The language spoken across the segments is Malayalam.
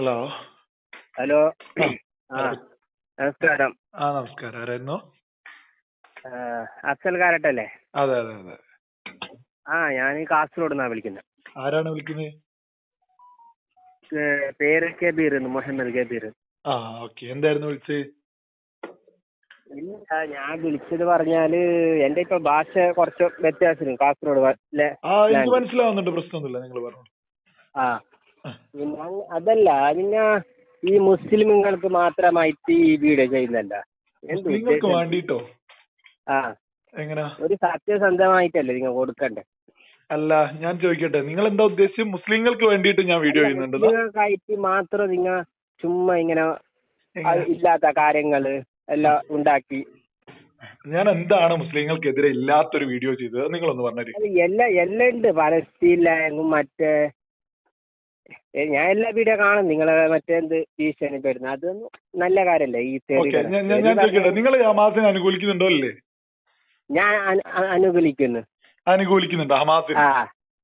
ഹലോ. ഹലോ. ആ, നമസ്കാരം. ആ നമസ്കാരം. ആരായിരുന്നു? ആ, അഫ്സൽ കാരട്ടല്ലേ? അതെ അതെ അതെ. ആ ഞാൻ കാസർഗോഡ് നിന്നാണ് വിളിക്കുന്നത് ആരാണ് വിളിക്കുന്നത് പേര് കബീർ മുഹമ്മദ് കബീർ ആ ഓക്കെ. എന്തായിരുന്നു വിളിച്ചത് ഇല്ല ഞാൻ വിളിച്ചത് പറഞ്ഞാൽ എന്റെ ഇപ്പൊ ഭാഷ കുറച്ച് വ്യത്യാസം കാസർഗോഡ്. മനസ്സിലാവുന്നുണ്ട്. പ്രശ്നമൊന്നുമില്ല. നിങ്ങൾ പറഞ്ഞു ആ പിന്നെ അതല്ല പിന്നെ ഈ മുസ്ലിമുകൾക്ക് മാത്രമായിട്ട് ഈ വീഡിയോ ചെയ്യുന്നല്ല നിങ്ങൾക്ക് വേണ്ടിട്ടോ? ആ. എങ്ങനാ? ഒരു സത്യസന്ധമായിട്ടല്ലേ നിങ്ങൾ കൊടുക്കണ്ടേ? അല്ല ഞാൻ ചോദിക്കട്ടെ നിങ്ങൾ എന്താ ഉദ്ദേശിച്ചത്? മുസ്ലിങ്ങൾക്ക് വേണ്ടിയിട്ട് ഞാൻ വീഡിയോ ചെയ്യുന്നുണ്ട് നിങ്ങൾക്കായിട്ട് മാത്രം നിങ്ങൾ ചുമ്മാ ഇങ്ങനെ ഇല്ലാത്ത കാര്യങ്ങൾ എല്ലാം ഉണ്ടാക്കി. ഞാൻ എന്താണ് മുസ്ലിങ്ങൾക്കെതിരെ ഇല്ലാത്തൊരു വീഡിയോ ചെയ്തത്? നിങ്ങളൊന്ന് പറഞ്ഞു എല്ലാ എല്ലാം ഉണ്ട്. പലസ്തീൻ ലാംഗും മറ്റേ ഞാൻ എല്ലാ വീഡിയോ കാണും. നിങ്ങളെ മറ്റേ എന്ത് ഭീഷണി പെടുന്ന അതൊന്നും നല്ല കാര്യല്ലേ ഈ. ഞാൻ ചോദിക്കട്ടെ നിങ്ങൾ ഹമാസിനെ അനുകൂലിക്കുന്നുണ്ടോ അല്ലേ? ഞാൻ അനുകൂലിക്കുന്നു. അനുകൂലിക്കുന്നുണ്ടോ ഹമാസിനെ?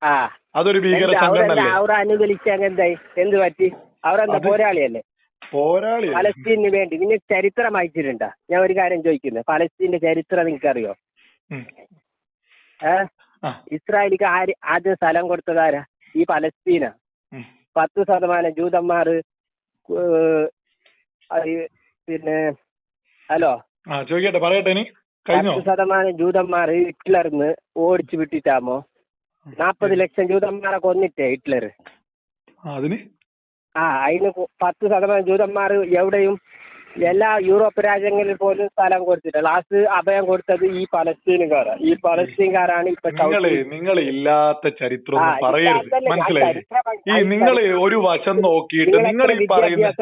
ആ അതൊരു ഭീകര സംഘടന അവർ അനുകൂലിച്ചാൽ എന്തായി എന്ത് പറ്റി? അവരെന്താ പോരാളിയല്ലേ? പോരാളി പലസ്തീനു വേണ്ടി. നിങ്ങൾ ചരിത്രം വായിച്ചിട്ടുണ്ടോ? ഞാൻ ഒരു കാര്യം ചോദിക്കുന്നു. പലസ്തീന്റെ ചരിത്രം നിങ്ങൾക്ക് അറിയോ ഏഹ് ഇസ്രായേലിക്ക് ആര് ആദ്യം സ്ഥലം കൊടുത്തതാരാ ഈ പലസ്തീന. പത്ത് ശതമാനം ജൂതന്മാർ പിന്നെ ഹലോ? ചോദിക്കട്ടെ പറയട്ടെ ഇനി. പത്ത് ശതമാനം ജൂതന്മാർ ഹിറ്റ്ലറിന്ന് ഓടിച്ചു വിട്ടിട്ടാമോ? നാപ്പത് ലക്ഷം ജൂതന്മാരെ കൊന്നിട്ടേ ഹിറ്റ്ലർ. ആ, അതിന്? ആ അതിന് കൊ- പത്ത് ശതമാനം ജൂതന്മാർ എവിടെയും എല്ലാ യൂറോപ്പ് രാജ്യങ്ങളിൽ പോലും സ്ഥലം കൊടുത്തിട്ട് ലാസ്റ്റ് അഭയം കൊടുത്തത് ഈ പലസ്തീനുകാരാണ് ഈ പലസ്തീൻകാരാണ് ഇപ്പൊ നിങ്ങൾ നിങ്ങൾ ഇല്ലാത്ത ചരിത്രം പറയരുത്. മനസ്സിലായി? ഈ നിങ്ങൾ ഒരു വശം നോക്കിയിട്ട് നിങ്ങൾ ഈ പറയുന്ന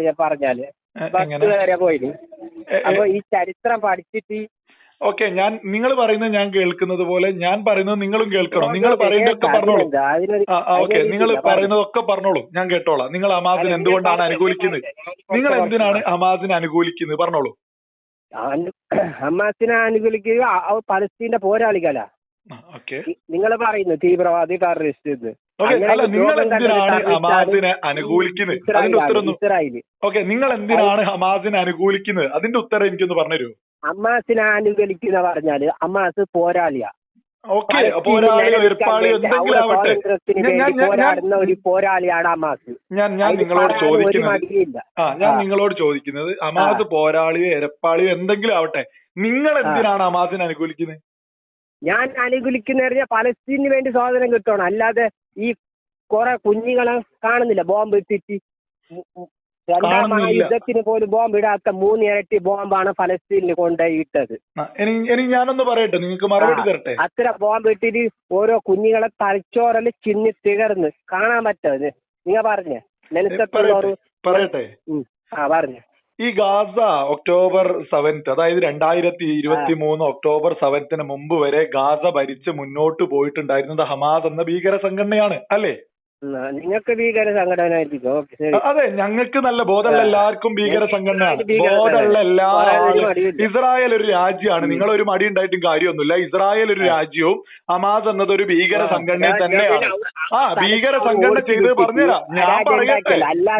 ഞാൻ പറഞ്ഞാൽ. ബസ് വരെ പോയിന്. അപ്പൊ ഈ ചരിത്രം പഠിച്ചിട്ട് ഓക്കെ ഞാൻ നിങ്ങൾ പറയുന്നത് ഞാൻ കേൾക്കുന്നത് പോലെ ഞാൻ പറയുന്നത് നിങ്ങളും കേൾക്കണം. നിങ്ങൾ പറയുന്നതൊക്കെ പറഞ്ഞോളൂ? ഓക്കെ നിങ്ങൾ പറയുന്നതൊക്കെ പറഞ്ഞോളൂ. ഞാൻ കേട്ടോളാം. നിങ്ങൾ അമാദിനെ എന്തുകൊണ്ടാണ് അനുകൂലിക്കുന്നത്? നിങ്ങൾ എന്തിനാണ് അമാദിനെ അനുകൂലിക്കുന്നത്? പറഞ്ഞോളൂ. ഹമാസിനെ അനുകൂലിക്കുക പലസ്തീന്റെ പോരാളികളാ. നിങ്ങൾ പറയുന്നു തീവ്രവാദി ടെററിസ്റ്റ് എന്ന്. അല്ല നിങ്ങൾ എന്തിനാണ് ഹമാസിനെ അനുകൂലിക്കുന്നത്? അതിന്റെ ഉത്തരം ഓക്കെ നിങ്ങൾ എന്തിനാണ് ഹമാസിനെ അനുകൂലിക്കുന്നത്? അതിന്റെ ഉത്തരം എനിക്കൊന്ന് പറഞ്ഞുതരൂ ഹമാസിനെ അനുകൂലിക്കുന്ന പറഞ്ഞാൽ ഹമാസ് പോരാളിയാ. ഓക്കെ പോരാളിയോ വേണ്ടി എന്തെങ്കിലും ആവട്ടെ. പോരാടുന്ന ഒരു പോരാളിയാണ് ഹമാസ്. ഞാൻ ഞാൻ നിങ്ങളോട് ചോദിക്കുന്നത് ആ ഞാൻ നിങ്ങളോട് ചോദിക്കുന്നത് ഹമാസ് പോരാളിയോ എരപ്പാളിയോ എന്തെങ്കിലും ആവട്ടെ. നിങ്ങൾ എന്തിനാണ് അമാസിനെ അനുകൂലിക്കുന്നത്? ഞാൻ അനുകൂലിക്കുന്ന പറഞ്ഞാൽ പലസ്തീനു വേണ്ടി സ്വാതന്ത്ര്യം കിട്ടണം അല്ലാതെ ഈ കുറെ കുഞ്ഞുങ്ങളെ കാണുന്നില്ല. ബോംബ് ഇട്ടിട്ട് രണ്ടാം. മഹായുദ്ധത്തിന് പോലും ബോംബ് ഇടാത്ത മൂന്ന് ഇരട്ടി ബോംബാണ് ഫലസ്തീനിൽ കൊണ്ടുപോയി ഇട്ടത്. ഞാനൊന്ന് പറയട്ടെ നിങ്ങൾക്ക് മറുപടി തരട്ടെ? അത്ര ബോംബ് ഇട്ടിട്ട് ഓരോ കുഞ്ഞുങ്ങളെ തലച്ചോറൽ ചിന്നി തികർന്ന് കാണാൻ പറ്റത് നിങ്ങൾ പറഞ്ഞേ. നെൽസത്തുള്ളവർ പറയട്ടെ. ആ പറഞ്ഞു. ഈ ഗാസ ഒക്ടോബർ സെവൻത്ത് അതായത് രണ്ടായിരത്തി ഇരുപത്തി മൂന്ന് ഒക്ടോബർ സെവൻത്തിന് മുമ്പ് വരെ ഗാസ ഭരിച്ച് മുന്നോട്ട് പോയിട്ടുണ്ടായിരുന്നത് ഹമാസ് എന്ന ഭീകര സംഘടനയാണ് അല്ലേ? നിങ്ങൾക്ക് ഭീകര ഓക്കെ ശരി അതെ ഞങ്ങൾക്ക് നല്ല ബോധമുള്ള എല്ലാവർക്കും ഭീകര സംഘടനയാണ്. ഭീകര ബോധമുള്ള എല്ലാ പറയാൻ ഒരു മടിയില്ല. ഇസ്രായേൽ ഒരു രാജ്യമാണ്. നിങ്ങൾ ഒരു മടി ഉണ്ടായിട്ടും കാര്യമൊന്നുമില്ല. ഇസ്രായേൽ ഒരു രാജ്യവും ഹമാസ് എന്നത് ഒരു ഭീകര സംഘടന തന്നെയാണ്. ആ ഭീകര സംഘടന ചെയ്ത് പറഞ്ഞുതരാം. ഞാൻ പറയട്ടെ.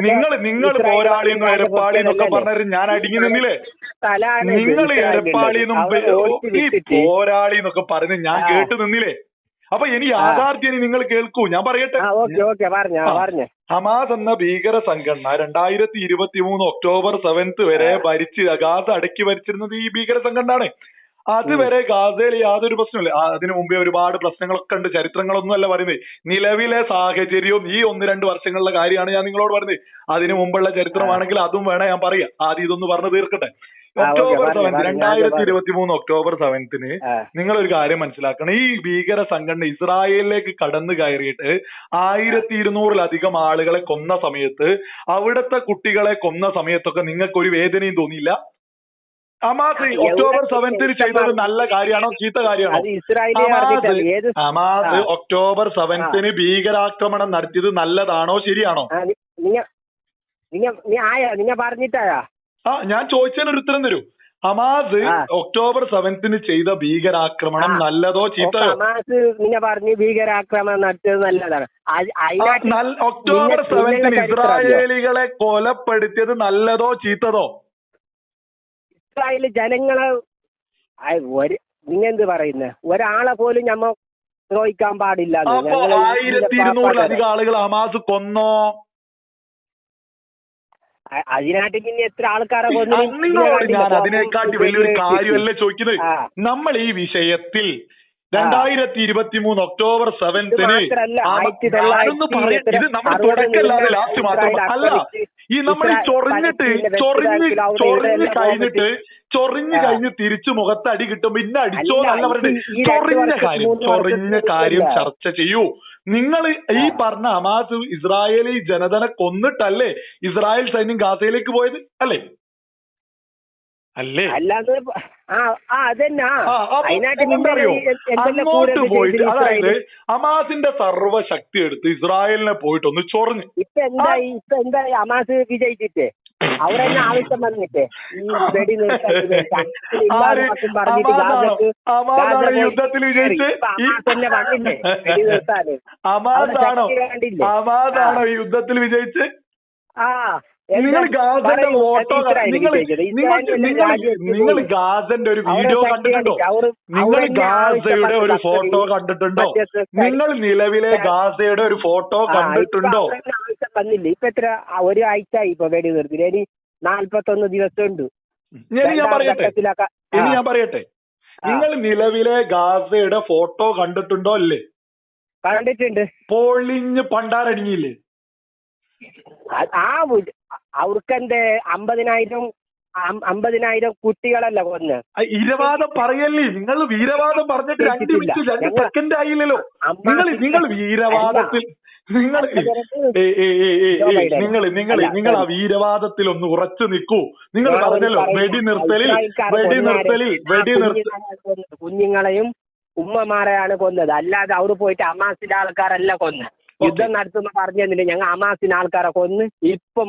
നിങ്ങൾ നിങ്ങൾ പോരാളി എന്നും എരപ്പാളി എന്നൊക്കെ? പറഞ്ഞാൽ ഞാൻ അടിങ്ങി നിന്നില്ലേ? നിങ്ങൾ എരപ്പാളി എന്നും ഈ പോരാളി എന്നൊക്കെ പറഞ്ഞ് ഞാൻ. കേട്ട് നിന്നില്ലേ? അപ്പൊ ഇനി യാഥാർത്ഥ്യം നിങ്ങൾ കേൾക്കൂ. ഞാൻ പറയട്ടെ. ഹമാസ് എന്ന ഭീകര സംഘടന രണ്ടായിരത്തി ഇരുപത്തി മൂന്ന് ഒക്ടോബർ സെവൻത് വരെ. ഭരിച്ച് ഗാസ അടക്കി ഭരിച്ചിരുന്നത് ഈ ഭീകര സംഘടനയാണ്. അതുവരെ ഗാസയിൽ യാതൊരു പ്രശ്നമില്ല അതിനു മുമ്പേ ഒരുപാട് പ്രശ്നങ്ങളൊക്കെ ഉണ്ട്. ചരിത്രങ്ങളൊന്നും അല്ല പറയുന്നത് നിലവിലെ സാഹചര്യവും ഈ ഒന്ന് രണ്ട് വർഷങ്ങളിലെ കാര്യമാണ് ഞാൻ നിങ്ങളോട് പറയുന്നത് അതിനു മുമ്പുള്ള ചരിത്രമാണെങ്കിൽ അതും വേണേ ഞാൻ പറയാം. ആദ്യം ഇതൊന്ന് പറഞ്ഞു തീർക്കട്ടെ. ഒക്ടോബർ പറഞ്ഞോ, രണ്ടായിരത്തി. ഇരുപത്തി മൂന്ന് ഒക്ടോബർ സെവൻത്തിന്. നിങ്ങൾ ഒരു കാര്യം മനസ്സിലാക്കണം. ഈ ഭീകര സംഘടന ഇസ്രായേലിലേക്ക് കടന്നു കയറിയിട്ട് ആയിരത്തി ഇരുന്നൂറിലധികം ആളുകളെ കൊന്ന സമയത്ത് അവിടുത്തെ കുട്ടികളെ കൊന്ന സമയത്തൊക്കെ നിങ്ങൾക്ക് ഒരു വേദനയും തോന്നിയില്ല? ഹമാസ് ഈ ഒക്ടോബർ സെവൻത്തിന് ചെയ്തത് നല്ല കാര്യമാണോ ചീത്ത കാര്യമാണോ? ആ. ഒക്ടോബർ സെവൻത്തിന് ഭീകരാക്രമണം നടത്തിയത് നല്ലതാണോ ശരിയാണോ? ആ, നി- നിങ്ങ നിങ്ങ നീ ആയാ? നിങ്ങ പറഞ്ഞിട്ടായാ? ആ ഞാൻ ചോദിച്ചതിന് ഒരു ഉത്തരം തരൂ. ഹമാസ്. ഒക്ടോബർ സെവൻത്തിന് ചെയ്ത ഭീകരാക്രമണം നല്ലതോ ചീത്തയോ? ഹമാസ് നിങ്ങൾ പറഞ്ഞു ഭീകരാക്രമണം നടത്തിയത് നല്ലതാണ്. ഒക്ടോബർ നിങ്ങൾ- സെവൻത്തിന്? ഇസ്രായേലികളെ കൊലപ്പെടുത്തിയത് നല്ലതോ ചീത്തതോ? ഇസ്രായേൽ ജനങ്ങളെ ഒരു നിങ്ങൾ എന്ത് പറയുന്നത് ഒരാളെ പോലും ഞമ്മ ദ്രോഹിക്കാൻ പാടില്ല ആയിരത്തി ഇരുന്നൂറിലധികം ആളുകൾ ഹമാസ് കൊന്നോ? അതിനായിട്ട് പിന്നെ എത്ര ആൾക്കാരെ കൊന്നു നിങ്ങളോട് ഞാൻ അതിനെക്കാട്ടി വലിയൊരു കാര്യമല്ല ചോദിക്കുന്നത്? നമ്മൾ ഈ വിഷയത്തിൽ രണ്ടായിരത്തി ഇരുപത്തി മൂന്ന് ഒക്ടോബർ സെവൻത്തിന് ഇത് നമ്മുടെ തുടക്കല്ലാതെ ലാസ്റ്റ് മാത്രം അല്ല ഈ നമ്മൾ ഈ ചൊറിഞ്ഞിട്ട് ചൊറിഞ്ഞ് ചൊറിഞ്ഞ് കഴിഞ്ഞിട്ട് ചൊറിഞ്ഞ് കഴിഞ്ഞ് തിരിച്ചു മുഖത്ത് അടി കിട്ടുമ്പോ ഇന്ന അടിച്ചോ എന്നല്ല രണ്ട് ചൊറിഞ്ഞ കാര്യം ചൊറിഞ്ഞ കാര്യം ചർച്ച ചെയ്യൂ. നിങ്ങൾ ഈ പറഞ്ഞ ഹമാസ് ഇസ്രായേലി ജനതനെ കൊന്നിട്ടല്ലേ ഇസ്രായേൽ സൈന്യം ഗാസയിലേക്ക് പോയത്? അല്ലേ? അല്ലേ? അല്ലാതെ ആ അതന്നെ അങ്ങോട്ട് പോയിട്ട് അതായത് ഹമാസിന്റെ സർവശക്തി എടുത്ത് ഇസ്രായേലിനെ പോയിട്ട് ഒന്ന് ചൊറഞ്ഞു. ഇപ്പൊ എന്തായി ഇപ്പൊ എന്തായി ഹമാസ് വിജയിച്ചിട്ട്? അവിടെ തന്നെ ആവശ്യം വന്നിട്ട്. ഈ വെടി യുദ്ധത്തിൽ വിജയിച്ച്? ഹമാസാണോ? ഹമാസാണോ യുദ്ധത്തിൽ വിജയിച്ച്? ആ. നിങ്ങൾ ഗാസന്റെ ഫോട്ടോ നിങ്ങൾ നിങ്ങൾ. ഗാസന്റെ ഒരു വീഡിയോ കണ്ടിട്ടുണ്ടോ? നിങ്ങൾ ഗാസയുടെ ഒരു ഫോട്ടോ കണ്ടിട്ടുണ്ടോ? നിങ്ങൾ നിലവിലെ ഗാസയുടെ ഒരു ഫോട്ടോ കണ്ടിട്ടുണ്ടോ? ഇപ്പൊ വന്നില്ല. ഇപ്പൊ എത്ര ഒരാഴ്ച ഇപ്പൊ വെടി നിർത്തി ഇനി നാല്പത്തൊന്ന് ദിവസം ഉണ്ട് ഇനി ഞാൻ പറയട്ടെ? ഇനി ഞാൻ പറയട്ടെ? നിങ്ങൾ നിലവിലെ ഗാസയുടെ ഫോട്ടോ കണ്ടിട്ടുണ്ടോ അല്ലേ കണ്ടിട്ടുണ്ട്. പൊളിഞ്ഞ് പണ്ടാരടിഞ്ഞില്ലേ? ആ- അവർക്കെന്ത് അമ്പതിനായിരം അമ്പതിനായിരം കുട്ടികളല്ല കൊന്ന്. ആ, ഇരവാദം പറയല്ലേ? നിങ്ങൾ വീരവാദം പറഞ്ഞിട്ട് രണ്ട്. മിനിറ്റ് രണ്ട് സെക്കൻഡ് ആയില്ലല്ലോ. നിങ്ങൾ നിങ്ങൾ വീരവാദത്തിൽ നിങ്ങൾ നിങ്ങൾ നിങ്ങൾ നിങ്ങൾ ആ വീരവാദത്തിൽ ഒന്ന് ഉറച്ചു നിൽക്കൂ. നിങ്ങൾ പറഞ്ഞല്ലോ വെടി നിർത്തലിൽ വെടി നിർത്തലിൽ വെടി നിർത്തൽ കുഞ്ഞുങ്ങളെ കുഞ്ഞുങ്ങളെയും ഉമ്മമാരെയാണ് കൊന്നത്. അല്ലാതെ അവർ പോയിട്ട് അമാസിന്റെ ആൾക്കാരല്ല കൊന്ന്. യുദ്ധം നടത്തുന്ന പറഞ്ഞില്ല ഞങ്ങൾ അമാസിന്റെ ആൾക്കാരെ കൊന്ന് ഇപ്പം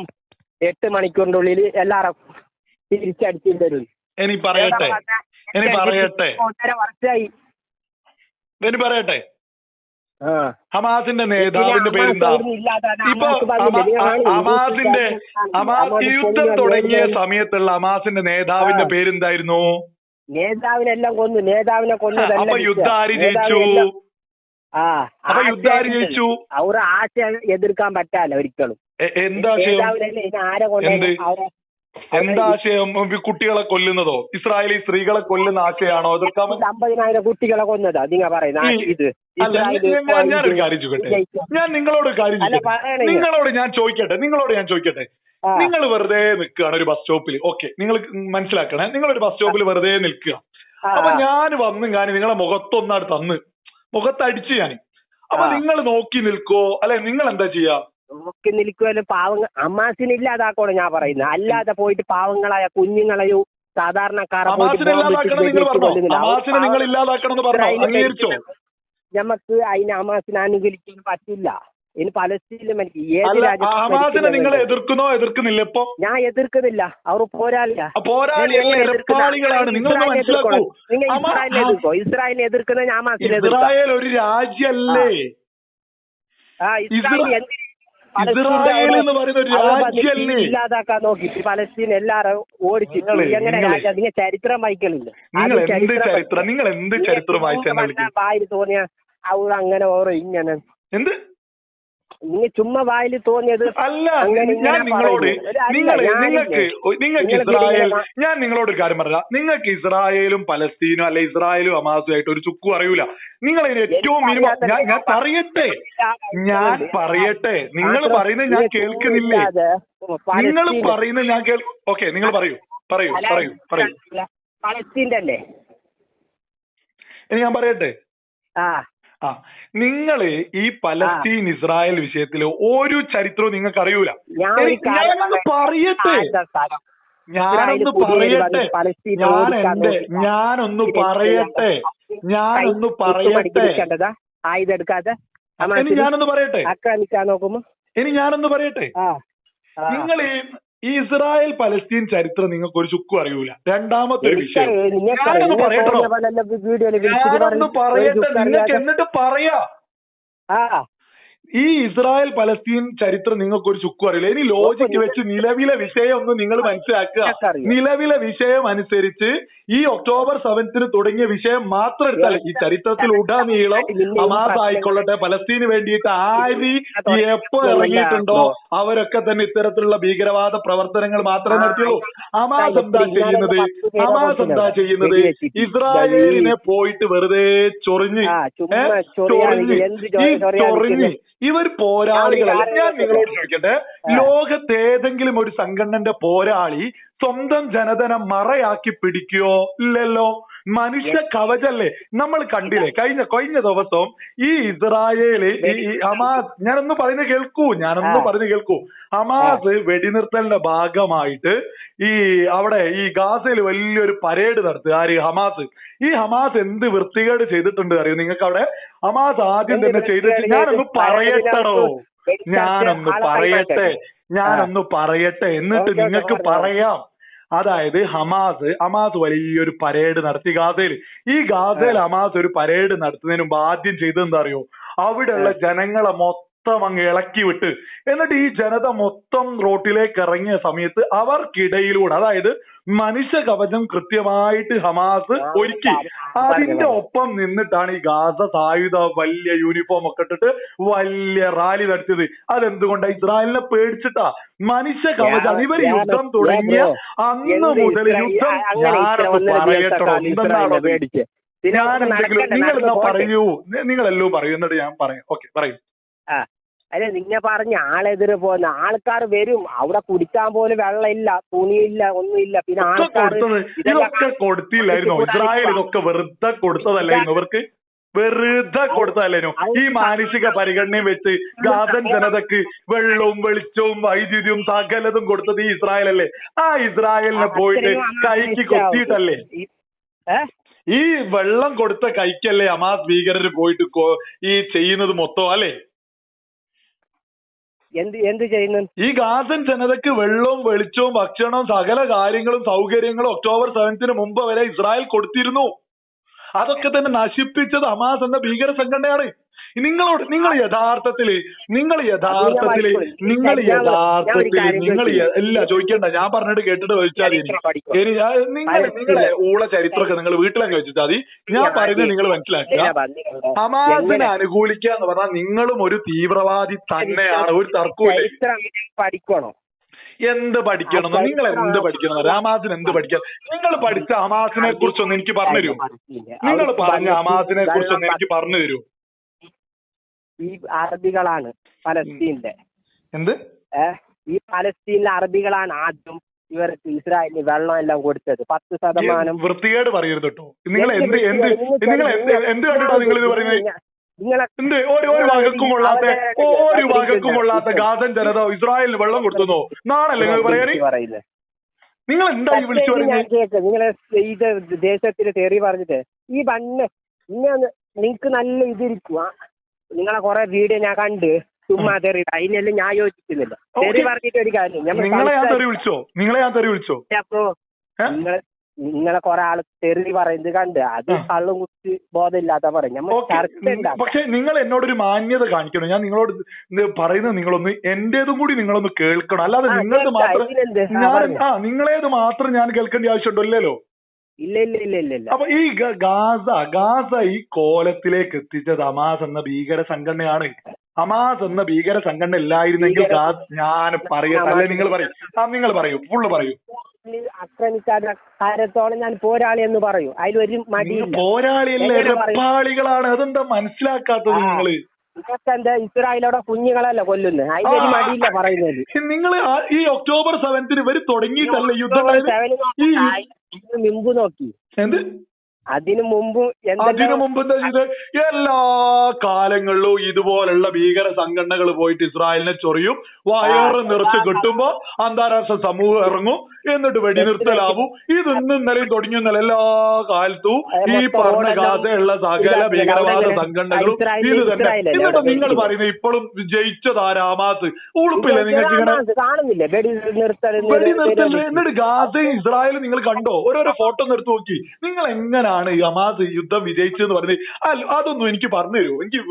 എട്ട് മണിക്കൂറിന്റെ ഉള്ളിൽ എല്ലാരും തിരിച്ചടിച്ചു തരും ഇനി പറയട്ടെ. ഇനി പറയട്ടെ. ഒന്നര വർഷമായി. ഇനി പറയട്ടെ. ഹമാസിന്റെ നേതാവിന്റെ പേരെന്താ? ഇപ്പൊ ഹമാസിന്റെ ഹമാസ് യുദ്ധം തുടങ്ങിയ സമയത്തുള്ള ഹമാസിന്റെ നേതാവിന്റെ. പേരെന്തായിരുന്നു? നേതാവിനെല്ലാം കൊന്നു. നേതാവിനെ കൊന്നു അപ്പൊ യുദ്ധാരി യുദ്ധം ആര് ജയിച്ചു ആ. അപ്പൊ യുദ്ധം ആര് ജയിച്ചു. അവർ ആശയം എതിർക്കാൻ പറ്റാല്ല ഒരിക്കലും. എന്താശയം എന്ത്? കുട്ടികളെ കൊല്ലുന്നതോ? ഇസ്രായേലി സ്ത്രീകളെ കൊല്ലുന്ന ആശയാണോ? എതിർക്കാൻ അമ്പതിനായിരം കുട്ടികളെ കൊന്നതാ. നിങ്ങൾ പറയുന്നത് ഞാൻ- ഞാൻ- ഞാനൊരു കാര്യം ചോദിക്കട്ടെ. ഞാൻ നിങ്ങളോട് കാര്യം. നിങ്ങളോട് ഞാൻ ചോദിക്കട്ടെ. നിങ്ങളോട് ഞാൻ ചോദിക്കട്ടെ. നിങ്ങൾ വെറുതെ നിൽക്കുകയാണ് ഒരു ബസ് സ്റ്റോപ്പിൽ ഓക്കെ നിങ്ങൾ മനസ്സിലാക്കണേ. നിങ്ങൾ ഒരു ബസ് സ്റ്റോപ്പിൽ വെറുതെ നിൽക്കുക. അപ്പൊ ഞാൻ വന്നും ഞാൻ നിങ്ങളെ മുഖത്തൊന്നാട് തന്ന്. മുഖത്തടിച്ച് ഞാൻ അപ്പൊ നിങ്ങൾ നോക്കി നിൽക്കോ? അല്ലെ നിങ്ങൾ എന്താ ചെയ്യാ? നോക്കി നിൽക്കുമല്ലോ പാവങ്ങൾ അമ്മാസിന് ഇല്ലാതാക്കോളൂ ഞാൻ പറയുന്നത് അല്ലാതെ പോയിട്ട് പാവങ്ങളായ കുഞ്ഞുങ്ങളെയോ സാധാരണക്കാരെ നമുക്ക് അതിന് അമാസിനെ അനുകൂലിക്കാൻ പറ്റില്ല. ഇനി പലസ്തീനിലും എനിക്ക് ഏത് രാജ്യത്തും നിങ്ങൾ എതിർക്കുന്നോ? എതിർക്കുന്നില്ല ഇപ്പൊ? ഞാൻ എതിർക്കുന്നില്ല. അവർ നിങ്ങൾ ഇസ്രായേലിനെ എതിർക്കോ? ഇസ്രായേലിനെ എതിർക്കുന്ന ഞാൻ ഇസ്രായേൽ ഒരു രാജ്യല്ലേ? ആ ഇസ്രായേൽ ഇസ്രാ- എന്തിന് ഇസ്രായേൽ എന്ന് പറയുന്ന ഒരു ഇല്ലാതാക്കാൻ നോക്കി പലസ്തീൻ എല്ലാരും ഓടിച്ചു എങ്ങനെ രാജ്യം? നിങ്ങൾ ചരിത്രം വായിക്കലില്ല? നിങ്ങൾ എന്ത് ചരിത്രം നിങ്ങൾ എന്ത് ചരിത്രം വായിൽ തോന്നിയ അവൾ അങ്ങനെ ഓരോ ഇങ്ങനെ. എന്ത്? നിങ്ങൾ ചുമ്മാ വായിൽ തോന്നിയത് അല്ല ഞാൻ നിങ്ങളോട് നിങ്ങൾ നിങ്ങൾക്ക് നിങ്ങൾക്ക് ഇസ്രായേൽ ഞാൻ നിങ്ങളോട് കാര്യം പറയാം നിങ്ങൾക്ക് ഇസ്രായേലും പലസ്തീനും അല്ലെ ഇസ്രായേലും ഹമാസും ആയിട്ട് ഒരു ചുക്കും അറിയൂല. നിങ്ങൾ ഏറ്റവും മിനിമം ഞാൻ ഞാൻ പറയട്ടെ. ഞാൻ പറയട്ടെ. നിങ്ങൾ പറയുന്നത് ഞാൻ കേൾക്കുന്നില്ലേ? നിങ്ങൾ പറയുന്നത് ഞാൻ കേൾ ഓക്കെ നിങ്ങൾ പറയൂ പറയൂ പറയൂ പറയൂ. പലസ്തീന്റെ അല്ലേ? ഇനി ഞാൻ പറയട്ടെ? ആ. ആ നിങ്ങൾ ഈ പലസ്തീൻ ഇസ്രായേൽ വിഷയത്തിൽ ഒരു ചരിത്രവും നിങ്ങൾക്ക് അറിയൂല ഞാനൊന്ന് പറയട്ടെ? ഞാനൊന്ന് പറയട്ടെ. ഞാൻ എന്റെ. ഞാനൊന്ന് പറയട്ടെ. ഞാനൊന്ന് പറയട്ടെ. ഇനി ഞാനൊന്ന് പറയട്ടെ. ആക്രമിക്കാൻ നോക്കുമ്പോ. ഇനി ഞാനൊന്ന് പറയട്ടെ. നിങ്ങൾ ഈ ഇസ്രായേൽ പലസ്തീൻ ചരിത്രം നിങ്ങൾക്ക് ഒരു ചുക്കും അറിയൂല. രണ്ടാമത്തെ ഒരു വിഷയം. ഞാനൊന്ന് പറയട്ടോ. ഞാനൊന്ന് നിങ്ങൾക്ക് എന്നിട്ട് പറയാ. ഈ ഇസ്രായേൽ പലസ്തീൻ ചരിത്രം നിങ്ങൾക്ക് ഒരു ചുക്കും അറിയില്ല. ഇനി ലോജിക്ക് വെച്ച് നിലവിലെ വിഷയം ഒന്ന് നിങ്ങൾ മനസ്സിലാക്കുക. നിലവിലെ വിഷയം അനുസരിച്ച് ഈ ഒക്ടോബർ സെവൻത്തിന് തുടങ്ങിയ വിഷയം മാത്രം എടുത്താൽ ഈ ചരിത്രത്തിൽ ഉടനീളം ഹമാസ് ആയിക്കൊള്ളട്ടെ. പലസ്തീന് വേണ്ടിയിട്ട് ആര് എപ്പോ ഇറങ്ങിയിട്ടുണ്ടോ? അവരൊക്കെ തന്നെ ഇത്തരത്തിലുള്ള ഭീകരവാദ പ്രവർത്തനങ്ങൾ മാത്രമേ നടത്തിയുള്ളൂ. ഹമാസ് എന്താ ചെയ്യുന്നത്? ഹമാസ് എന്താ ചെയ്യുന്നത്? ഇസ്രായേലിനെ പോയിട്ട് വെറുതെ ചൊറിഞ്ഞ് ചൊറിഞ്ഞ്. ഈ ചൊറിഞ്ഞ്? ഇവർ പോരാളികളല്ല. ഞാൻ നിങ്ങളോട് ചോദിക്കട്ടെ? ലോകത്ത് ഏതെങ്കിലും ഒരു സംഘടനന്റെ പോരാളി സ്വന്തം ജനതനെ മറയാക്കി പിടിക്കുകയോ ഇല്ലല്ലോ. മനുഷ്യ കവചല്ലേ? നമ്മൾ കണ്ടില്ലേ? കഴിഞ്ഞ കഴിഞ്ഞ ദിവസം ഈ ഇസ്രായേൽ ഈ ഹമാസ് ഞാനൊന്ന് പറഞ്ഞു കേൾക്കൂ ഞാനൊന്ന് പറഞ്ഞു കേൾക്കൂ. ഹമാസ് വെടിനിർത്തലിന്റെ ഭാഗമായിട്ട് ഈ അവിടെ ഈ ഗാസയിൽ വലിയൊരു പരേഡ് നടത്തുക. ആര്? ഹമാസ്. ഈ ഹമാസ് എന്ത് വൃത്തികേട് ചെയ്തിട്ടുണ്ട് അറിയോ? നിങ്ങൾക്ക് അവിടെ ഹമാസ് ആദ്യം തന്നെ ചെയ്തിട്ട് ഞാനൊന്ന് പറയട്ടോ പറയട്ടടോ ഞാനൊന്ന് പറയട്ടെ. ഞാനൊന്ന് പറയട്ടെ. എന്നിട്ട് നിങ്ങൾക്ക് പറയാം. അതായത് ഹമാസ് ഹമാസ് വലിയൊരു പരേഡ് നടത്തി ഗാസയിൽ. ഈ ഗാസയിൽ ഹമാസ് ഒരു പരേഡ് നടത്തുന്നതിന് മുമ്പ് ആദ്യം ചെയ്തെന്താ അറിയോ അവിടെയുള്ള ജനങ്ങളെ മൊത്തം അങ്ങ് ഇളക്കി വിട്ട്. എന്നിട്ട് ഈ ജനത മൊത്തം റോട്ടിലേക്ക് ഇറങ്ങിയ സമയത്ത് അവർക്കിടയിലൂടെ അതായത് മനുഷ്യ കവചം കൃത്യമായിട്ട് ഹമാസ് ഒരുക്കി. അതിന്റെ ഒപ്പം നിന്നിട്ടാണ് ഈ ഗാസ സായുധ വലിയ യൂണിഫോം ഒക്കെ ഇട്ടിട്ട് വലിയ റാലി നടത്തിയത്. അതെന്തുകൊണ്ടാ? ഇസ്രായേലിനെ പേടിച്ചിട്ടാ. മനുഷ്യ കവചം ഇവർ യുദ്ധം തുടങ്ങിയ അന്ന് മുതൽ യുദ്ധം പറയട്ടോ എന്തെന്നാണോ ഞാൻ എന്തെങ്കിലും നിങ്ങൾ പറയൂ. നിങ്ങളെല്ലോ പറയൂ എന്നിട്ട് ഞാൻ പറയാം. ഓക്കെ പറയൂ. അല്ലെ നിങ്ങ പറഞ്ഞ ആളെതിരെ പോകുന്ന ആൾക്കാർ വരും. അവിടെ കുടിക്കാൻ പോലും വെള്ളമില്ല തുണിയില്ല ഒന്നുമില്ല. പിന്നെ ആൾക്കാർ ഇതൊക്കെ കൊടുത്തില്ലായിരുന്നു. ഇസ്രായേൽ ഇതൊക്കെ വെറുതെ കൊടുത്തതല്ലായിരുന്നു അവർക്ക് വെറുതെ കൊടുത്തതല്ലേ ഈ മാനസിക പരിഗണനയും വെച്ച് ഗാഥൻ ജനതക്ക് വെള്ളവും വെളിച്ചവും വൈദ്യുതിയും സകലതും കൊടുത്തത് ഈ ഇസ്രായേൽ അല്ലേ ആ ഇസ്രായേലിനെ പോയിട്ട് കൈക്ക് കൊത്തിയിട്ടല്ലേ? ഈ വെള്ളം കൊടുത്ത കൈക്കല്ലേ അമാസ് ഭീകരർ പോയിട്ട് ഈ ചെയ്യുന്നത് മൊത്തം അല്ലേ? എന്ത് എന്ത് ചെയ്യുന്നു? ഈ ഗാസൻ ജനതയ്ക്ക് വെള്ളവും വെളിച്ചവും ഭക്ഷണവും സകല കാര്യങ്ങളും സൗകര്യങ്ങളും ഒക്ടോബർ സെവൻത്തിന് മുമ്പ് വരെ ഇസ്രായേൽ കൊടുത്തിരുന്നു. അതൊക്കെ തന്നെ നശിപ്പിച്ചത് ഹമാസ് എന്ന ഭീകര സംഘടനയാണ്. നിങ്ങളോട് നിങ്ങൾ യഥാർത്ഥത്തിൽ നിങ്ങൾ യഥാർത്ഥത്തിൽ നിങ്ങൾ യഥാർത്ഥത്തിൽ നിങ്ങൾ ഇല്ല ചോദിക്കണ്ട. ഞാൻ പറഞ്ഞിട്ട് കേട്ടിട്ട് ചോദിച്ചാൽ ഇനി. നിങ്ങൾ നിങ്ങളെ ഊള ചരിത്രമൊക്കെ നിങ്ങൾ വീട്ടിലങ്ങ് വെച്ചാൽ മതി. ഞാൻ പറയുന്നത് നിങ്ങൾ മനസ്സിലാക്കുക. ഹമാസിനെ അനുകൂലിക്കുക എന്ന് പറഞ്ഞാൽ നിങ്ങളും ഒരു തീവ്രവാദി തന്നെയാണ്. ഒരു തർക്കവും പഠിക്കണോ? എന്ത് പഠിക്കണം നിങ്ങൾ എന്ത് പഠിക്കണം. ഹമാസിന് എന്ത് പഠിക്കണം നിങ്ങൾ പഠിച്ച ഹമാസിനെ കുറിച്ചൊന്ന് എനിക്ക് പറഞ്ഞു തരൂ. നിങ്ങൾ പറഞ്ഞ ഹമാസിനെ കുറിച്ചൊന്ന് എനിക്ക് പറഞ്ഞു തരൂ. ഈ അറബികളാണ് പലസ്തീനിലെ എന്ത്? ഈ പലസ്തീനിലെ അറബികളാണ് ആദ്യം ഇവർക്ക് ഇസ്രായേലിന് വെള്ളം എല്ലാം കൊടുത്തത്. പത്ത് ശതമാനം വൃത്തികേട് പറയരുത് കേട്ടോ. നിങ്ങൾ എന്ത് എന്ത് നിങ്ങൾ എന്ത് എന്ത് കണ്ടിട്ടാ നിങ്ങൾ ഇത് പറയുന്നത്? നിങ്ങളെ ഒരു വകക്കും കൊള്ളാത്ത ഒരു വകക്കും കൊള്ളാത്ത ഗാസൻ ജനത ഇസ്രായേലിന് വെള്ളം കൊടുത്തുന്നോ? നാളല്ലേ നിങ്ങൾ പറയാനേ നിങ്ങൾ എന്തായി വിളിച്ചു ഞാൻ കേക്ക് നിങ്ങളെ ഇത് ദേശത്തിന് തെറി പറഞ്ഞിട്ട് ഈ വണ്ണ് ഇങ്ങനെ നിങ്ങക്ക് നല്ല ഇതിരിക്കുക നിങ്ങളെ കൊറേ വീഡിയോ ഞാൻ കണ്ട് ചുമ്മാ തെറി അതിനെല്ലാം ഞാൻ യോജിക്കുന്നില്ല. തെറി പറഞ്ഞിട്ട് ഒരു കാര്യം നിങ്ങളെ ഞാൻ തെറി വിളിച്ചോ? നിങ്ങളെ ഞാൻ തെറി വിളിച്ചോ? അപ്പോ നിങ്ങളെ നിങ്ങളെ കൊറേ ആൾ തെറി പറയുന്നത് കണ്ട് അത്. കള്ളും കുത്തി ബോധമില്ലാത്ത പറയും. നമ്മൾ ചർച്ച പക്ഷെ നിങ്ങൾ എന്നോടൊരു മാന്യത കാണിക്കണം. ഞാൻ നിങ്ങളോട് പറയുന്നത് നിങ്ങളൊന്ന് എന്റേതും കൂടി നിങ്ങളൊന്ന് കേൾക്കണം. അല്ലാതെ നിങ്ങളത് മാത്രം ഞാൻ. ആ നിങ്ങളേത് മാത്രം ഞാൻ കേൾക്കേണ്ട ആവശ്യമുണ്ടല്ലോ. ഇല്ല ഇല്ല ഇല്ല ഇല്ല ഇല്ല. അപ്പൊ ഈ ഗാസ ഗാസ ഈ കോലത്തിലേക്ക് എത്തിച്ചത് ഹമാസ് എന്ന ഭീകര സംഘടനയാണ്. അമാസ് എന്ന ഭീകര സംഘടന ഇല്ലായിരുന്നെങ്കിൽ ഗാസ് ഞാൻ പറയട്ടെ അല്ലെ നിങ്ങൾ പറയും. ആ നിങ്ങൾ പറയൂ. ഫുള്ള് പറയൂ. ആക്രമിച്ചാൽ കാര്യത്തോളം ഞാൻ പോരാളി എന്ന് പറയും. അതിൽ നിങ്ങൾ മടി? റെപ്പാളികളാണ് അതെന്താ മനസ്സിലാക്കാത്തത് നിങ്ങൾ നിങ്ങൾ? എന്താ ഇസ്രായേലോടെ കുഞ്ഞുങ്ങളല്ല കൊല്ലുന്നത് അതിലൊരു ഒരു മടിയില്ല പറയുന്നത്. നിങ്ങൾ ഈ ഒക്ടോബർ സെവൻത്തിന് ഇവർ തുടങ്ങിയിട്ടല്ലേ യുദ്ധം? ഈ മുമ്പ് നോക്കി. എന്ത്? അതിനു മുമ്പ് അതിനു മുമ്പ് എന്താ ചെയ്ത്? എല്ലാ കാലങ്ങളിലും ഇതുപോലുള്ള ഭീകര സംഘടനകൾ പോയിട്ട് ഇസ്രായേലിനെ ചൊറിയും വയറ് നിർത്തി കിട്ടുമ്പോ അന്താരാഷ്ട്ര സമൂഹം ഇറങ്ങും എന്നിട്ട് വെടിനിർത്തലാവും. ഇത് ഇന്നും ഇന്നലെയും തുടങ്ങി ഇന്നലെ എല്ലാ കാലത്തും ഈ പറഞ്ഞ ഗാസയുള്ള സകല ഭീകരവാദ സംഘടനകളും ഇത് തന്നെ. എന്നിട്ട് നിങ്ങൾ പറയുന്നത് ഇപ്പോഴും ജയിച്ചതാരാ ഹമാസ് ഉളുപ്പില്ല നിങ്ങൾക്ക് ഇങ്ങനെ? ഹമാസ് കാണുന്നില്ലേ? വെടി നിർത്തൽ വെടി നിർത്തൽ എന്നിട്ട് ഗാസയും ഇസ്രായേലും നിങ്ങൾ കണ്ടോ? ഓരോരോ ഫോട്ടോ എടുത്ത് നോക്കി. നിങ്ങൾ എങ്ങനെയാണ് ഹമാസ് യുദ്ധം വിജയിച്ചെന്ന് പറഞ്ഞത് അല്ല അതൊന്നും എനിക്ക് പറഞ്ഞു തരുമോ എനിക്ക്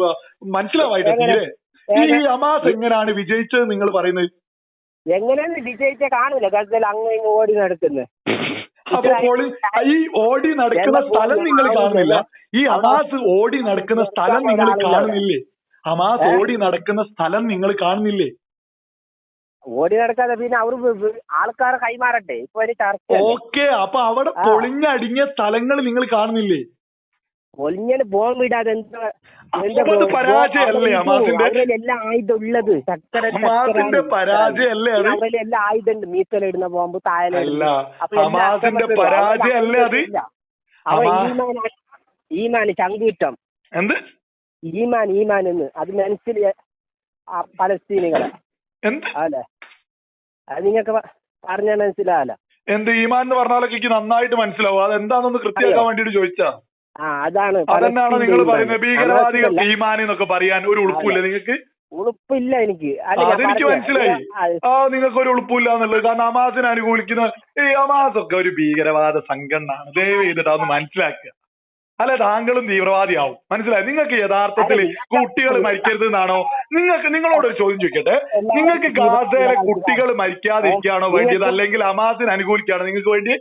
മനസ്സിലാവായിട്ട് തീരെ? ഈ ഹമാസ് എങ്ങനെയാണ് വിജയിച്ചത് നിങ്ങൾ പറയുന്നത്? എങ്ങനെയാണ് വിജയിച്ച കാണില്ല. ഗസൽ അങ്ങ് ഇങ്ങ് ഓടി നടക്കുന്നത് അപ്പൊ പോളി ഈ ഓടി നടക്കുന്ന സ്ഥലം നിങ്ങൾ കാണുന്നില്ല. ഈ ഹമാസ് ഓടി നടക്കുന്ന സ്ഥലം നിങ്ങൾ കാണുന്നില്ലേ? ഹമാസ് ഓടി നടക്കുന്ന സ്ഥലം നിങ്ങൾ കാണുന്നില്ലേ? ഓടി നടക്കാതെ പിന്നെ അവർ ആൾക്കാരെ കൈമാറട്ടെ. ഇപ്പൊ ഒരു ചർച്ച ഓക്കെ അപ്പൊ അവിടെ. പൊളിഞ്ഞടിഞ്ഞ സ്ഥലങ്ങൾ നിങ്ങൾ കാണുന്നില്ലേ? പൊളിഞ്ഞത് ബോംബ് ഇടാതെ എന്താ അപ്പൊ? അവരിലെല്ലാം ആയുധം ഉള്ളത് ചക്കര പരാജയല്ലേ അത്? അവരിലെല്ലാം ആയുധം ഉണ്ട് മീത്തലിടുന്ന ബോംബ്. അത്? അവ ഹമാ- ഈമാൻ ചങ്കൂറ്റം. എന്ത്? ഈമാൻ ഈമാൻ എന്ന് അത് മനസ്സിൽ പലസ്തീനികളെ. അല്ലേ? അത് നിങ്ങൾക്ക് പറഞ്ഞാൽ മനസ്സിലാവല്ല. എന്ത് ഈമാൻ എന്ന് പറഞ്ഞാലൊക്കെ എനിക്ക് നന്നായിട്ട് മനസ്സിലാവും. അത് എന്താണെന്ന് കൃത്യമാക്കാൻ വേണ്ടിട്ട് ചോദിച്ചാ. ആ അതാണ് അതെന്നാണ് നിങ്ങൾ പറയുന്നത്? ഭീകരവാദികൾ. ഈമാൻ എന്നൊക്കെ പറയാൻ ഒരു ഉളുപ്പില്ല നിങ്ങൾക്ക്? ഉളുപ്പില്ല എനിക്ക്. അതെനിക്ക് മനസ്സിലായി. ആ നിങ്ങൾക്ക് ഒരു ഉളുപ്പില്ല എന്നുള്ളത്. കാരണം അമാസിനെ അനുകൂലിക്കുന്ന ഈ അമാസൊക്കെ ഒക്കെ ഒരു ഭീകരവാദ സംഘടനയാണ്. ദയവ് ചെയ്തിട്ട് അതൊന്ന് മനസ്സിലാക്കുക. അല്ല താങ്കളും തീവ്രവാദിയാവും. മനസ്സിലായി? നിങ്ങൾക്ക് യഥാർത്ഥത്തിൽ കുട്ടികൾ മരിക്കരുത് എന്നാണോ? നിങ്ങൾക്ക് നിങ്ങളോട് ഒരു ചോദ്യം ചോദിക്കട്ടെ. നിങ്ങൾക്ക് ഗാസയിലെ കുട്ടികൾ മരിക്കാതിരിക്കുകയാണോ വേണ്ടിയത്? അല്ലെങ്കിൽ അമാസിന് അനുകൂലിക്കുകയാണോ നിങ്ങൾക്ക് വേണ്ടി?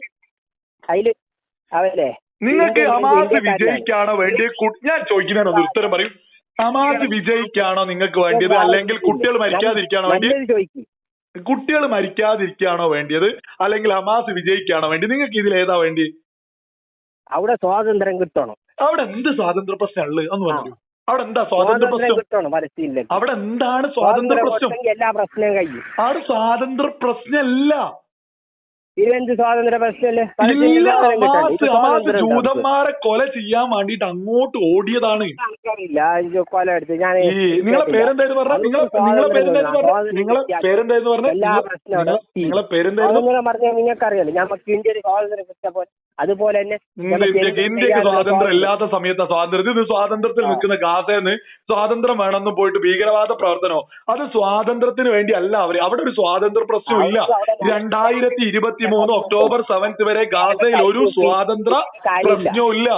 നിങ്ങൾക്ക് അമാസ് ഹമാസ്. വിജയിക്കാണോ വേണ്ടി? ഞാൻ ചോദിക്കുന്നതിനൊന്ന് ഉത്തരം പറയും. അമാസ് വിജയിക്കാണോ നിങ്ങൾക്ക് വേണ്ടിയത്? അല്ലെങ്കിൽ കുട്ടികൾ മരിക്കാതിരിക്കാണോ വേണ്ടി? കുട്ടികൾ മരിക്കാതിരിക്കാണോ വേണ്ടിയത്? അല്ലെങ്കിൽ അമാസ് വിജയിക്കാണോ വേണ്ടി? നിങ്ങൾക്ക് ഇതിൽ ഏതാ വേണ്ടി? അവിടെ സ്വാതന്ത്ര്യം കിട്ടണം. അവിടെ എന്ത് സ്വാതന്ത്ര്യ പ്രശ്നമുള്ളത് എന്ന് പറഞ്ഞു അവിടെ എന്താ സ്വാതന്ത്ര്യ പ്രശ്നം? കിട്ടണം പലസ്തീനിലേക്ക്. അവിടെ എന്താണ് സ്വാതന്ത്ര്യ പ്രശ്നം? എല്ലാ പ്രശ്നവും കഴിയും. അവിടെ സ്വാതന്ത്ര്യ പ്രശ്നമല്ല. ഇതെന്ത് സ്വാതന്ത്ര്യ പ്രശ്നമല്ലേ? ജൂതന്മാരെ കൊല ചെയ്യാൻ വേണ്ടിട്ട് അങ്ങോട്ട് ഓടിയതാണ്. കൊല എടുത്ത് ഞാൻ നിങ്ങളെ പേരെന്തായിരുന്നു പറഞ്ഞ? നിങ്ങളെ പേരെന്തായിരുന്നു പറഞ്ഞ? നിങ്ങളെ പേരെന്തായിരുന്നു പറഞ്ഞ? നിങ്ങളെ പേരെന്തായിരുന്നു? പറഞ്ഞാൽ നിങ്ങൾക്കറിയാലോ. നമുക്ക് ഒരു സ്വാതന്ത്ര്യം അതുപോലെ തന്നെ ഇന്ത്യയ്ക്ക് സ്വാതന്ത്ര്യം ഇല്ലാത്ത സമയത്ത് സ്വാതന്ത്ര്യം. ഇത് സ്വാതന്ത്ര്യത്തിൽ നിൽക്കുന്ന ഗാസേന്ന് സ്വാതന്ത്ര്യം വേണമെന്ന് പോയിട്ട് ഭീകരവാദ പ്രവർത്തനോ അത് സ്വാതന്ത്ര്യത്തിന് വേണ്ടി അല്ല അവർ. അവിടെ ഒരു സ്വാതന്ത്ര്യ പ്രശ്നം ഇല്ല രണ്ടായിരത്തി ഇരുപത്തി മൂന്ന് ഒക്ടോബർ സെവൻത് വരെ ഗാസയിൽ ഒരു സ്വാതന്ത്ര്യ പ്രശ്നവും ഇല്ല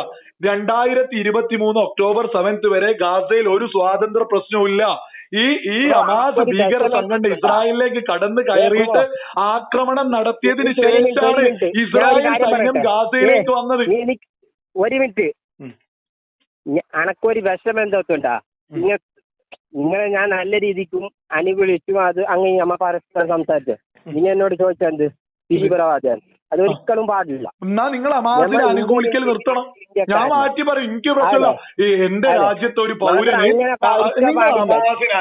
രണ്ടായിരത്തി ഇരുപത്തി മൂന്ന് ഒക്ടോബർ സെവൻത് വരെ ഗാസയിൽ ഒരു സ്വാതന്ത്ര്യ പ്രശ്നവും ഇല്ല ഈ ഈ അമാത ഭീകര സംഘടന ഇസ്രായേലിലേക്ക് കടന്ന് കയറിയിട്ട് ആക്രമണം നടത്തിയതിന് ശേഷമാണ് ഇസ്രായേൽ സൈന്യം ഗാസയിലേക്ക് വന്നത്. ഒരു മിനിറ്റ്. അനക്കൊരു വിഷമം എന്തോത്തുണ്ടാ നിങ്ങൾ നിങ്ങളെ ഞാൻ നല്ല രീതിക്കും അനുകൂലിച്ചും അത് അങ്ങനെ നമ്മ പരസ്പരം സംസാരിച്ചു. നീ എന്നോട് ചോദിച്ചെന്ത് തീവ്രവാദിയാണ്. അത് ഒരിക്കലും പാടില്ല. എന്നാ നിങ്ങൾ അനുകൂലിക്കൽ നിർത്തണം. ഞാൻ മാറ്റി പറയും എനിക്ക് പ്രശ്നമില്ല. ഈ എന്റെ രാജ്യത്തെ ഒരു പൗരനെ നിങ്ങൾ.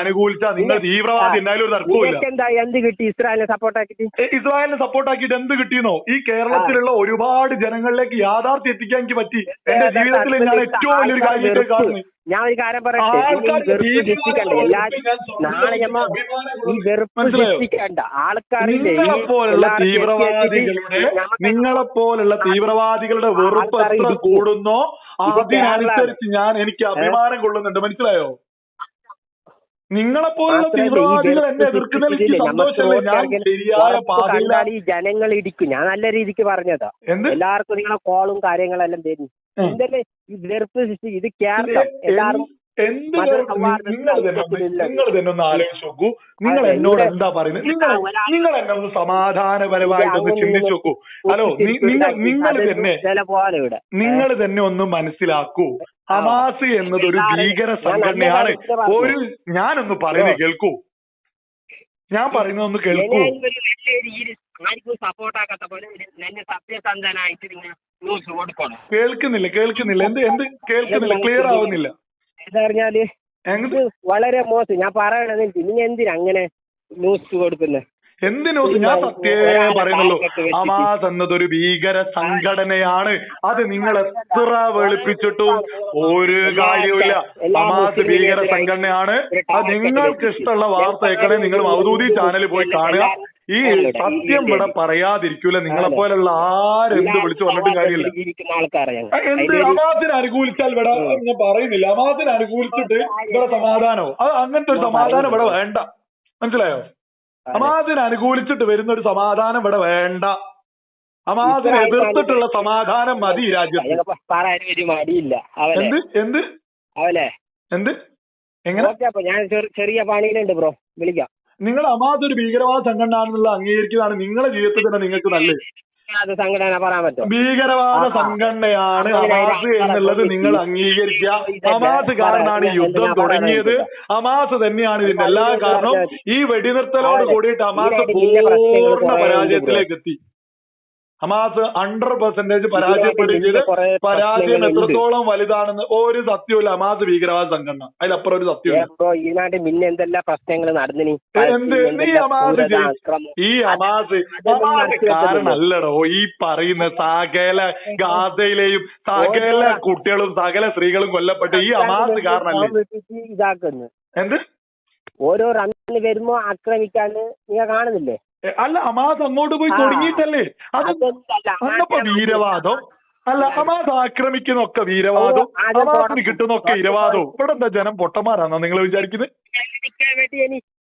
അനുകൂലിച്ചാൽ നിങ്ങൾ തീവ്രവാദി എന്തായാലും ഒരു തർക്കമില്ല എന്താ കിട്ടി ഇസ്രായേലിനെ സപ്പോർട്ട് ആക്കിയിട്ട്? ഏ, ഇസ്രായേലിനെ സപ്പോർട്ട് ആക്കിയിട്ട് എന്ത് കിട്ടിയെന്നോ? ഈ കേരളത്തിലുള്ള ഒരുപാട് ജനങ്ങളിലേക്ക് യാഥാർത്ഥ്യം എത്തിക്കാൻ എനിക്ക് പറ്റി. എന്റെ ജീവിതത്തിൽ ഞാൻ ഏറ്റവും വലിയൊരു കാര്യമായിട്ട് കാണുന്നത്. ഞാൻ ഒരു കാര്യം പറയട്ടെ? വെറുപ്പ് സൃഷ്ടിക്കണ്ട. എല്ലാരും നാളെ ഞമ്മ ഈ വെറുപ്പ്? സൃഷ്ടിക്കണ്ട. ആൾക്കാരില്ലേ ഈ പോലുള്ള എല്ലാവർക്കും തീവ്രവാദികളുടെ നിങ്ങളെ പോലുള്ള തീവ്രവാദികളുടെ വെറുപ്പ് എത്ര കൂടുന്നോ അതിനനുസരിച്ച് ഞാൻ എനിക്ക് അഭിമാനം കൊള്ളുന്നുണ്ട്. മനസ്സിലായോ? നിങ്ങളെ പോലുള്ള തീവ്രവാദികൾ എന്നെ എതിർക്കുന്നതിൽ സൃഷ്ടിച്ചില്ലേ, ഞാൻ ശരിയായ ജനങ്ങൾ ഇടിക്കും. ഞാൻ നല്ല രീതിക്ക് പറഞ്ഞതാ. എല്ലാവർക്കും നിങ്ങളെ കോളും കാര്യങ്ങളെല്ലാം തരും. എന്തല്ലേ? ഈ വെറുപ്പ് സൃഷ്ടി ഇത് കേരളം എല്ലാവരും നിങ്ങൾ തന്നെ ഒന്ന് ആലോചിച്ച് നോക്കൂ. നിങ്ങൾ എന്നോട് എന്താ പറയുന്നത്? നിങ്ങൾ നിങ്ങൾ എന്നെ ഒന്ന് സമാധാനപരമായിട്ടൊന്ന് ചിന്തിച്ചു നോക്കൂ. ഹലോ നിങ്ങൾ നിങ്ങൾ തന്നെ നിങ്ങൾ തന്നെ ഒന്ന് മനസ്സിലാക്കൂ. ഹമാസ് എന്നത് ഒരു ഭീകര സംഘടനയാണ്. ഒരു ഞാനൊന്ന് പറയുന്നത് കേൾക്കൂ. ഞാൻ പറയുന്നത് ഒന്ന് കേൾക്കൂ. സപ്പോർട്ടാക്കാത്ത പോലെ സത്യസന്ധനായിട്ട് നിങ്ങൾ കേൾക്കുന്നില്ല കേൾക്കുന്നില്ല. എന്ത് എന്ത് കേൾക്കുന്നില്ല? ക്ലിയർ ആവുന്നില്ല. എന്താ പറഞ്ഞാൽ വളരെ മോശം. ഞാൻ പറയണത് നിങ്ങൾ എന്തിനാ അങ്ങനെ ന്യൂസ് കൊടുക്കുന്നത് എന്ത് ന്യൂസ് ഞാൻ സത്യേ പറയുന്നുള്ളൂ. ഹമാസ് എന്നതൊരു ഭീകര സംഘടനയാണ്. അത് നിങ്ങൾ എത്ര വെളുപ്പിച്ചിട്ടും ഒരു കാര്യമില്ല ഹമാസ് ഭീകര സംഘടനയാണ്. അത് നിങ്ങൾക്ക് ഇഷ്ടമുള്ള വാർത്ത നിങ്ങൾ മൗദൂദി ചാനലിൽ പോയി കാണുക. ഈ സത്യം ഇവിടെ പറയാതിരിക്കൂല. നിങ്ങളെ പോലുള്ള ആരെന്ത് വിളിച്ചു പറഞ്ഞിട്ടും കാര്യമില്ല. എന്ത് അമാസിനെ അനുകൂലിച്ചാൽ ഇവിടെ ഞാൻ പറയുന്നില്ല. അമാസിനെ അനുകൂലിച്ചിട്ട് ഇവിടെ സമാധാനോ അത് അങ്ങനത്തെ ഒരു സമാധാനം ഇവിടെ വേണ്ട. മനസ്സിലായോ? അമാസിനെ അനുകൂലിച്ചിട്ട് വരുന്ന ഒരു സമാധാനം ഇവിടെ വേണ്ട. അമാസിനെ എതിർത്തിട്ടുള്ള സമാധാനം മതി ഈ രാജ്യത്ത്. പറയാൻ ഒരു മടിയില്ല. അവലെ എന്ത്? എന്ത്? അവലെ എന്ത്? എങ്ങനെ? ഞാൻ ചെറിയ പണിയിലുണ്ട് ബ്രോ. വിളിക്കാം. നിങ്ങൾ അമാസ് ഒരു ഭീകരവാദ സംഘടന ആണെന്നുള്ള അംഗീകരിക്കുന്നതാണ് നിങ്ങളുടെ ജീവിതത്തിൽ തന്നെ നിങ്ങൾക്ക് നല്ലത്. സംഘടന പറയാൻ പറ്റും ഭീകരവാദ സംഘടനയാണ് അമാസ് എന്നുള്ളത് നിങ്ങൾ അംഗീകരിക്കുക. അമാസ് കാരണമാണ് ഈ യുദ്ധം തുടങ്ങിയത്. അമാസ് തന്നെയാണ് ഇതിന്റെ എല്ലാ കാരണവും ഈ വെടിനിർത്തലോട് കൂടിയിട്ട് അമാസ് പൂർണ പരാജയത്തിലേക്ക് എത്തി. ഹമാസ് ഹൺഡ്രഡ് പെർസെന്റേജ് പരാജയപ്പെടുകയും പരാജയം എത്രത്തോളം വലുതാണെന്ന് ഒരു സത്യമില്ല ഹമാസ് ഭീകരവാദ സംഘടന. അതിലപ്പുറം ഒരു സത്യമില്ല ഈ നാട്ടിൽ പിന്നെ എന്തെല്ലാം പ്രശ്നങ്ങൾ നടന്നിനി? എന്ത്? ഹമാസ് ഈ ഹമാസ് കാരണല്ലടോ. ഈ പറയുന്ന സകല ഗാസയിലെയും സകല കുട്ടികളും സകല സ്ത്രീകളും കൊല്ലപ്പെട്ട് ഈ ഹമാസ് കാരണല്ലേ? ഇതാക്കുന്നു. എന്ത്? ഓരോ റണ്ണിന് വരുമ്പോ ആക്രമിക്കാന്ന് നീ കാണുന്നില്ലേ? അല്ല ഹമാസ് അങ്ങോട്ട് പോയി. തുടങ്ങിയിട്ടല്ലേ? അത് അന്നപ്പോ വീരവാദം. അല്ല ഹമാസ് ആക്രമിക്കുന്നൊക്കെ വീരവാദം. ഹമാസിന്. കിട്ടുന്നൊക്കെ ഇരവാദവും ഇവിടെ എന്താ ജനം പൊട്ടന്മാരാണോ നിങ്ങൾ വിചാരിക്കുന്നത്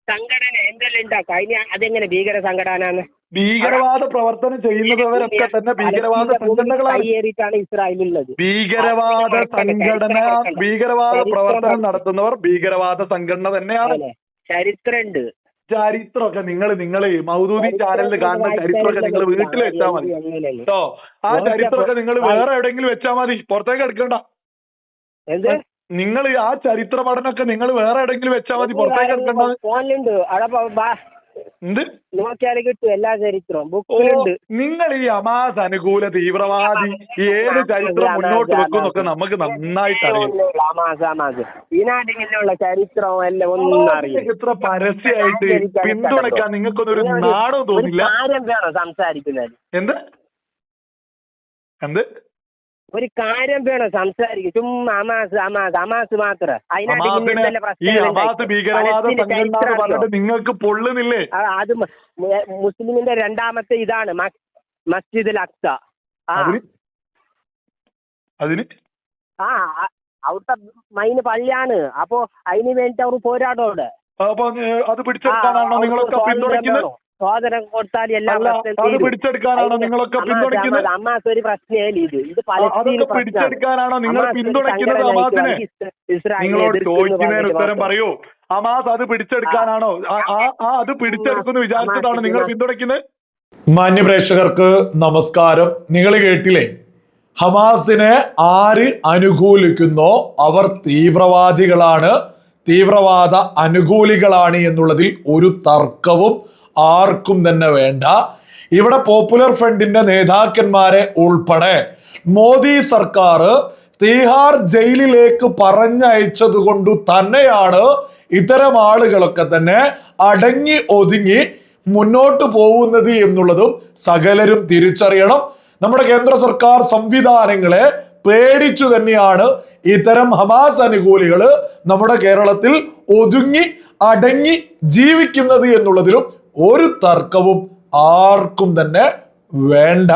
സംഘടന എന്തെല്ലാം ഉണ്ടാക്കാം? അതിന് അതെങ്ങനെ ഭീകര സംഘടന ഭീകരവാദ പ്രവർത്തനം ചെയ്യുന്നവരൊക്കെ തന്നെ ഭീകരവാദ സംഘടനകളാണ്. ഇസ്രായേലുള്ളത് ഭീകരവാദ സംഘടന ഭീകരവാദ പ്രവർത്തനം നടത്തുന്നവർ ഭീകരവാദ സംഘടന തന്നെയാണ്. ചരിത്രണ്ട് ചരിത്രമുണ്ട് ചരിത്രമൊക്കെ നിങ്ങൾ നിങ്ങൾ മൗദൂദി ചാനലിൽ കാണുന്ന ചരിത്രമൊക്കെ നിങ്ങൾ വീട്ടിൽ വെച്ചാൽ മതി. കേട്ടോ ആ ചരിത്രമൊക്കെ നിങ്ങൾ വേറെ എവിടെയെങ്കിലും വെച്ചാൽ മതി. പുറത്തേക്ക് എടുക്കണ്ട. നിങ്ങൾ ആ ചരിത്ര പഠനമൊക്കെ നിങ്ങൾ വേറെ എവിടെയെങ്കിലും വെച്ചാൽ മതി. പുറത്തേക്ക് എടുക്കണ്ട. എന്ത്? നോക്കിയാൽ കിട്ടും എല്ലാ ചരിത്രവും. ബുക്കിലുണ്ട്. നിങ്ങൾ ഈ അമാസ് അനുകൂല തീവ്രവാദി ഏത് ചരിത്രം മുന്നോട്ട് വെക്കുന്നൊക്കെ നമുക്ക് നന്നായിട്ട് അറിയാം. അമാസ് അമാസ്. ഈ നാട്ടിലുള്ള ചരിത്രവും എല്ലാം ഒന്നും അറിയാം ഇത്ര പരസ്യമായിട്ട് പിന്തുണയ്ക്കാൻ നിങ്ങൾക്കൊന്നും ഒരു നാടോ തോന്നില്ല. കാര്യം വേണം സംസാരിക്കുന്നത്. എന്ത്? എന്ത്? ഒരു കാര്യം വേണം സംസാരിക്കും. ചുമ്മാ അമാസ് അമാസ് അമാസ് മാത്രം. ഈ ഹമാസ് ഭീകരവാദ സംഘടന പറഞ്ഞിട്ട് നിങ്ങൾക്ക് പൊള്ളുന്നില്ലേ? അത് മുസ്ലിമിന്റെ രണ്ടാമത്തെ ഇതാണ് മസ്ജിദ് മസ്ജിദുൽ അക്സ. ആ. അതിന്? അവിടുത്തെ മൈന് പള്ളിയാണ്. അപ്പോ അതിന് വേണ്ടിട്ട് അവർ പോരാടോ അവിടെ. അത് പിടിച്ചെടുക്കാനാണോ നിങ്ങളൊക്കെ പിന്തുണയ്ക്കുന്നത്? സ്വാതന്ത്ര്യം കൊടുത്താൽ എല്ലാം അത് പിടിച്ചെടുക്കാനാണോ നിങ്ങളൊക്കെ പിന്തുണയ്ക്കുന്നത്? ഹമാസ്, ഒരു പ്രശ്നമേ ഇത്. ഇത് അതൊക്കെ പിടിച്ചെടുക്കാനാണോ നിങ്ങൾ പിന്തുണയ്ക്കുന്നത് ഹമാസിനെ നിങ്ങളോട് ചോദിക്കുന്നതിന് ഉത്തരം. പറയൂ. ഹമാസ് അത് പിടിച്ചെടുക്കാനാണോ? ആ അത് പിടിച്ചെടുക്കുന്നു വിചാരിച്ചിട്ടാണ് നിങ്ങൾ പിന്തുണയ്ക്കുന്നത്? മാന്യപ്രേക്ഷകർക്ക് നമസ്കാരം. നിങ്ങൾ കേട്ടില്ലേ? ഹമാസിനെ ആര് അനുകൂലിക്കുന്നോ അവർ തീവ്രവാദികളാണ്. തീവ്രവാദ അനുകൂലികളാണ് എന്നുള്ളതിൽ ഒരു തർക്കവും ആർക്കും തന്നെ വേണ്ട. ഇവിടെ പോപ്പുലർ ഫ്രണ്ടിന്റെ നേതാക്കന്മാരെ ഉൾപ്പെടെ മോദി സർക്കാർ തീഹാർ ജയിലിലേക്ക് പറഞ്ഞയച്ചത് കൊണ്ടു തന്നെയാണ് ഇത്തരം ആളുകളൊക്കെ തന്നെ അടങ്ങി ഒതുങ്ങി മുന്നോട്ട് പോകുന്നത് എന്നുള്ളതും സകലരും തിരിച്ചറിയണം. നമ്മുടെ കേന്ദ്ര സർക്കാർ സംവിധാനങ്ങളെ പേടിച്ചു തന്നെയാണ് ഇത്തരം ഹമാസ് അനുകൂലികൾ നമ്മുടെ കേരളത്തിൽ ഒതുങ്ങി അടങ്ങി ജീവിക്കുന്നത് എന്നുള്ളതിലും ഒരു തർക്കവും ആർക്കും തന്നെ വേണ്ട.